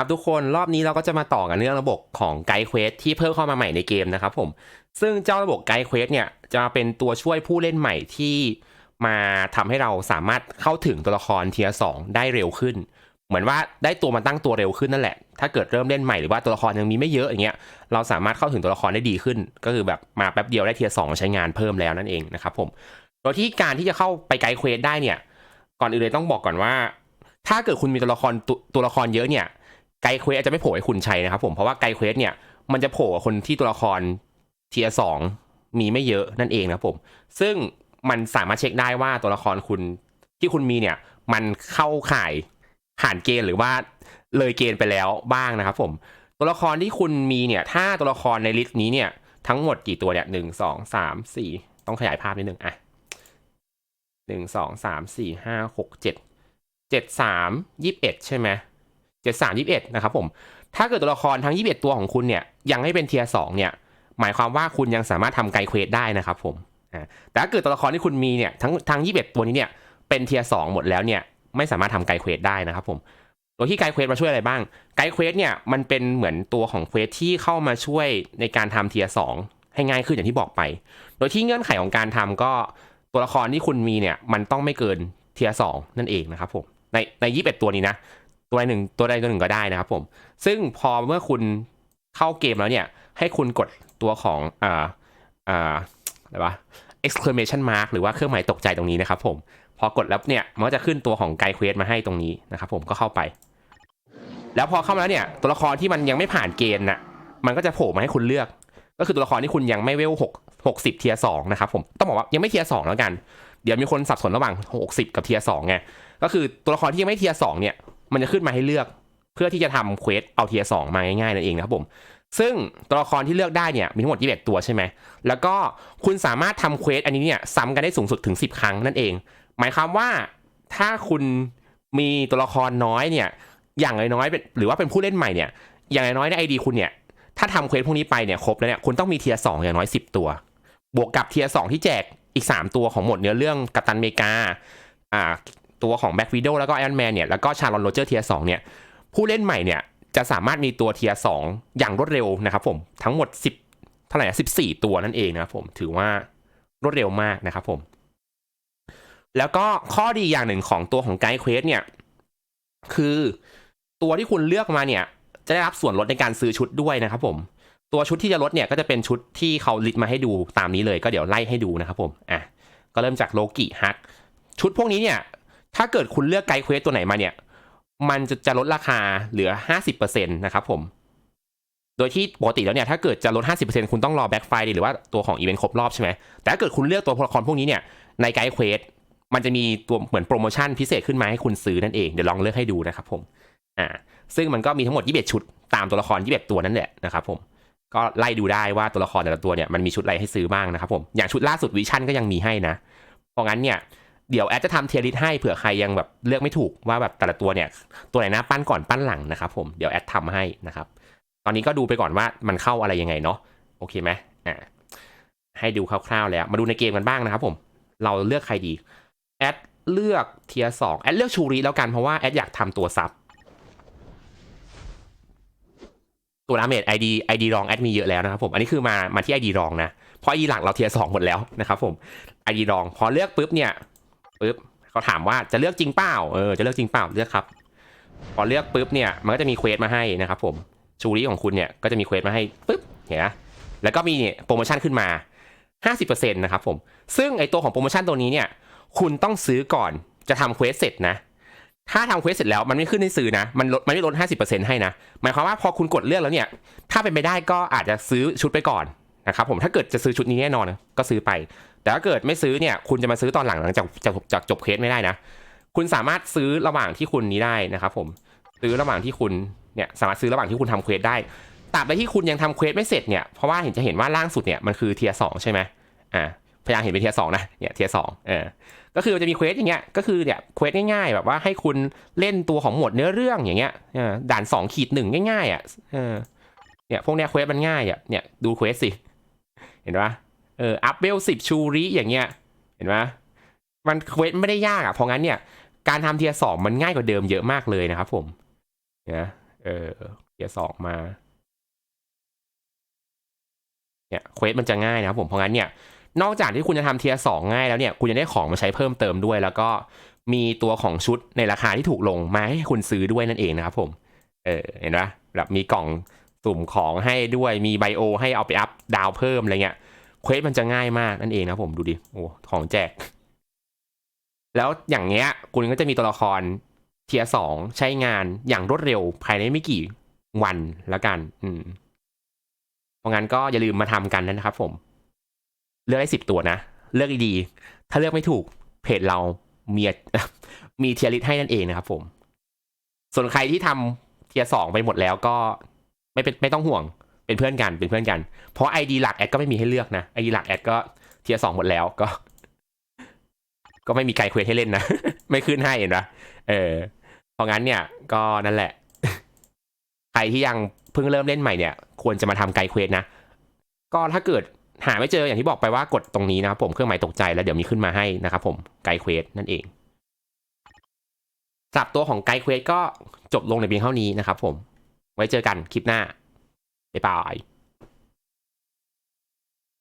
ครับทุกคนรอบนี้เราก็จะมาต่อกันเรื่องระบบของไกด์เควสที่เพิ่มเข้ามาใหม่ในเกมนะครับผม ซึ่งเจ้าระบบไกด์เควสเนี่ยจะเป็นตัวช่วยผู้เล่นใหม่ที่มาทำให้เราสามารถเข้าถึงตัวละครเทียสองได้เร็วขึ้น เหมือนว่าได้ตัวมาตั้งตัวเร็วขึ้นนั่นแหละ ถ้าเกิดเริ่มเล่นใหม่หรือว่าตัวละครยังมีไม่เยอะอย่างเงี้ยเราสามารถเข้าถึงตัวละครได้ดีขึ้น ก็คือแบบมาแป๊บเดียวได้เทียสองใช้งานเพิ่มแล้วนั่นเองนะครับผมโดยที่การที่จะเข้าไปไกด์เควสได้เนี่ยก่อนอื่นเลยต้องบอกก่อนว่า ถ้าเกิดคุณมีตัวละครตตัวละครเยอะเนี่ย ไกด์เควสอาจจะไม่โผล่ให้คุณใช้นะครับผมเพราะว่าไกด์เควสเนี่ยมันจะโผล่กับคนที่ตัวละครเทียสองมีไม่เยอะนั่นเองนะครับผม ซึ่งมันสามารถเช็คได้ว่าตัวละครคุณที่คุณมีเนี่ย มันเข้าข่ายผ่านเกณฑ์หรือว่าเลยเกณฑ์ไปแล้วบ้างนะครับผมตัวละครที่คุณมีเนี่ย ถ้าตัวละครในลิสต์นี้เนี่ยทั้งหมดกี่ตัวเนี่ยหนึ่งสองสามสี่ต้องขยายภาพนิดนึงอะหนึ่งสองสามสี่ห้าหกเจ็ดเจ็ดสามยี่สิบเอ็ดใช่ไหม เจ็ดสามยี่สิบเอ็ดนะครับผมถ้าเกิดตัวละครทั้งยี่สิบเอ็ดตัวของคุณเนี่ยยังไม่เป็นเทียสองเนี่ยหมายความว่าคุณยังสามารถทำไกด์เควสได้นะครับผมอ่าแต่ถ้าเกิดตัวละครที่คุณมีเนี่ยทั้งทั้งยี่สิบเอ็ดตัวนี้เนี่ยเป็นเทียสองหมดแล้วเนี่ยไม่สามารถทำไกด์เควสได้นะครับผมโดยที่ไกด์เควสมาช่วยอะไรบ้าง ไกด์เควสเนี่ยมันเป็นเหมือนตัวของเควสที่เข้ามาช่วยในการทำเทียสองให้ง่ายขึ้นอย่างที่บอกไป โดยที่เงื่อนไขของการทำก็ตัวละครที่คุณมีเนี่ยมันต้องไม่เกินเทียสองนั่นเองนะครับผมในในยี่สิบเอ็ดตัวนี้นะ ตัวใดหนึ่งตัวใดตัวหนึ่งก็ได้นะครับผม ซึ่งพอเมื่อคุณเข้าเกมแล้วเนี่ย ให้คุณกดตัวของอ่าอ่าอะไรวะ exclamation mark หรือว่าเครื่องหมายตกใจตรงนี้นะครับผม พอกดแล้วเนี่ย มันก็จะขึ้นตัวของไกด์เควสมาให้ตรงนี้นะครับผมก็เข้าไป แล้วพอเข้ามาแล้วเนี่ย ตัวละครที่มันยังไม่ผ่านเกณฑ์น่ะ มันก็จะโผล่มาให้คุณเลือก ก็คือตัวละครที่คุณยังไม่เวลหกหกสิบเทียสองนะครับผม ต้องบอกว่ายังไม่เทียสองแล้วกัน เดี๋ยวมีคนสับสนระหว่างหกสิบกับเทียสองไง ก็คือตัวละครที่ยังไม่เทียสองเนี่ย มันจะขึ้นมาให้เลือก เพื่อที่จะทำเควสเอาเทียสองมาง่ายๆนั่นเองนะครับผม ซึ่งตัวละครที่เลือกได้เนี่ยมีทั้งหมด 21 ตัวใช่ไหม แล้วก็คุณสามารถทำเควสอันนี้เนี่ยซ้ำกันได้สูงสุดถึง 10 ครั้งนั่นเอง หมายความว่าถ้าคุณมีตัวละครน้อยเนี่ยอย่างน้อยๆเป็นหรือว่าเป็นผู้เล่นใหม่เนี่ยอย่างน้อยในไอดีคุณเนี่ยถ้าทำเควสพวกนี้ไปเนี่ยครบแล้วเนี่ยคุณต้องมีเทียสองอย่างน้อย 10 ตัว บวกกับเทียสองที่แจกอีก 3 ตัวของหมดเนื้อเรื่องกัปตันเมกาอ่า ตัวของแบ็กวิดโอแล้วก็ไอรอนแมนเนี่ยแล้วก็ชาลอนโรเจอร์เทียสองเนี่ยผู้เล่นใหม่เนี่ยจะสามารถมีตัวเทียสองอย่างรวดเร็วนะครับผมทั้งหมด 10เท่าไหร่สิบสี่ตัวนั่นเองนะครับผมถือว่ารวดเร็วมากนะครับผม แล้วก็ข้อดีอย่างหนึ่งของตัวของไกด์เควสเนี่ย คือตัวที่คุณเลือกมาเนี่ย จะได้รับส่วนลดในการซื้อชุดด้วยนะครับผม ตัวชุดที่จะลดเนี่ยก็จะเป็นชุดที่เขาลิสต์มาให้ดูตามนี้เลยก็เดี๋ยวไล่ให้ดูนะครับผมอะก็เริ่มจากโลกิฮักชุดพวกนี้เนี่ย ถ้าเกิดคุณเลือกไกด์เควสตัวไหนมาเนี่ย มันจะจะลดราคาเหลือ 50%นะครับผม โดยที่ปกติแล้วเนี่ย ถ้าเกิดจะลด 50%คุณต้องรอแบ็กไฟหรือว่าตัวของอีเวนต์ครบรอบใช่ไหม แต่ถ้าเกิดคุณเลือกตัวละครพวกนี้เนี่ย ในไกด์เควสมันจะมีตัวเหมือนโปรโมชั่นพิเศษขึ้นมาให้คุณซื้อนั่นเอง เดี๋ยวลองเลือกให้ดูนะครับผม อ่า ซึ่งมันก็มีทั้งหมด 21 ชุด ตามตัวละคร 21 ตัวนั่นแหละนะครับผม ก็ไล่ดูได้ว่าตัวละครแต่ละตัวเนี่ยมันมีชุดอะไรให้ซื้อบ้างนะครับผม อย่างชุดล่าสุดวิชั่นก็ยังมีให้นะ เพราะงั้นเนี่ย เดี๋ยวแอดจะทำเทียริสให้เผื่อใครยังแบบเลือกไม่ถูกว่าแบบแต่ละตัวเนี่ย ตัวไหนหน้าปั้นก่อนปั้นหลังนะครับผมเดี๋ยวแอดทำให้นะครับ ตอนนี้ก็ดูไปก่อนว่ามันเข้าอะไรยังไงเนาะโอเคไหมอ่าให้ดูคร่าวๆแล้ว มาดูในเกมกันบ้างนะครับผมเราเลือกใครดีแอดเลือกเทียสองแอดเลือกชูริแล้วกันเพราะว่าแอดอยากทำตัวซับตัวดาเมจไอดีไอดีรองแอดมีเยอะแล้วนะครับผมอันนี้คือมามาที่ไอดีรองนะเพราะไอดีหลักเราเทียสองหมดแล้วนะครับผมไอดีรองพอเลือกปุ๊บเนี่ย ปุ๊บเขาถามว่าจะเลือกจริงเปล่าเออจะเลือกจริงเปล่าเลือกครับ พอเลือกปุ๊บเนี่ยมันก็จะมีเควสมาให้นะครับผมชูริของคุณเนี่ยก็จะมีเควสมาให้ปุ๊บเห็นไหมแล้วก็มีเนี่ยโปรโมชั่นขึ้นมา 50%นะครับผมซึ่งไอตัวของโปรโมชั่นตัวนี้เนี่ยคุณต้องซื้อก่อนจะทำเควสเสร็จนะถ้าทำเควสเสร็จแล้วมันไม่ขึ้นให้ซื้อนะ มันลดมันไม่ลด 50%ให้นะ หมายความว่าพอคุณกดเลือกแล้วเนี่ย ถ้าเป็นไปได้ก็อาจจะซื้อชุดไปก่อนนะครับผม ถ้าเกิดจะซื้อชุดนี้แน่นอนนะก็ซื้อไป แต่ถ้าเกิดไม่ซื้อเนี่ยคุณจะมาซื้อตอนหลังหลังจากจากจากจบเคสไม่ได้นะ คุณสามารถซื้อระหว่างที่คุณนี้ได้นะครับผมซื้อระหว่างที่คุณเนี่ยสามารถซื้อระหว่างที่คุณทำเควสได้ตราบใดที่คุณยังทำเควสไม่เสร็จเนี่ยเพราะว่าเห็นจะเห็นว่าล่างสุดเนี่ยมันคือเทียสองใช่ไหมอ่าพยายามเห็นเป็นเทียสองนะเนี่ยเทียสองเออก็คือจะมีเควสอย่างเงี้ยก็คือเนี่ยเควสง่ายๆ แบบว่าให้คุณเล่นตัวของหมวดเนื้อเรื่องอย่างเงี้ยอด่านสองขีดหนึ่งง่ายๆอะเออเนี่ยพวกเนี้ยเควสมันง่ายอะเนี่ยดูเควสสิเห็นปะ เอออัพเวลสิบชูริอย่างเงี้ย เห็นปะมันเควสไม่ได้ยากอะ เพราะงั้นเนี่ย การทำเทียสองมันง่ายกว่าเดิมเยอะมากเลยนะครับผมนะเออเทียสองมา เนี่ยเควสมันจะง่ายนะครับผม เพราะงั้นเนี่ย นอกจากที่คุณจะทำเทียสองง่ายแล้วเนี่ย คุณจะได้ของมาใช้เพิ่มเติมด้วย แล้วก็มีตัวของชุดในราคาที่ถูกลงมาให้คุณซื้อด้วยนั่นเองนะครับผม เออ เห็นปะแบบมีกล่องสุ่มของให้ด้วย มีไบโอให้เอาไปอัพดาวเพิ่มอะไรเงี้ย เควสมันจะง่ายมากนั่นเองนะผมดูดิโอ้ของแจก แล้วอย่างเงี้ยคุณก็จะมีตัวละครเทียสองใช้งานอย่างรวดเร็วภายในไม่กี่วันแล้วกัน อืมเพราะงั้นก็อย่าลืมมาทำกันนะครับผม เลือกได้สิบตัวนะ เลือกดีๆถ้าเลือกไม่ถูกเพจเรามีมีเทียริสให้นั่นเองนะครับผม ส่วนใครที่ทำเทียสองไปหมดแล้วก็ไม่เป็นไม่ต้องห่วง เป็นเพื่อนกันเป็นเพื่อนกัน เพราะไอดีหลักแอดก็ไม่มีให้เลือกนะไอดีหลักแอดก็เทียสองหมดแล้วก็ ก็ไม่มีไกลเควสให้เล่นนะ ไม่ขึ้นให้เห็นปะเออเพราะงั้นเนี่ยก็นั่นแหละ ใครที่ยังเพิ่งเริ่มเล่นใหม่เนี่ย ควรจะมาทำไกลเควสนะ ก็ถ้าเกิดหาไม่เจออย่างที่บอกไปว่ากดตรงนี้นะครับผมเครื่องหมายตกใจแล้วเดี๋ยวมีขึ้นมาให้นะครับผมไกลเควสนั่นเองสำหรับตัวของไกลเควสก็จบลงในเพียงเท่านี้นะครับผม ไว้เจอกันคลิปหน้า บ๊ายบาย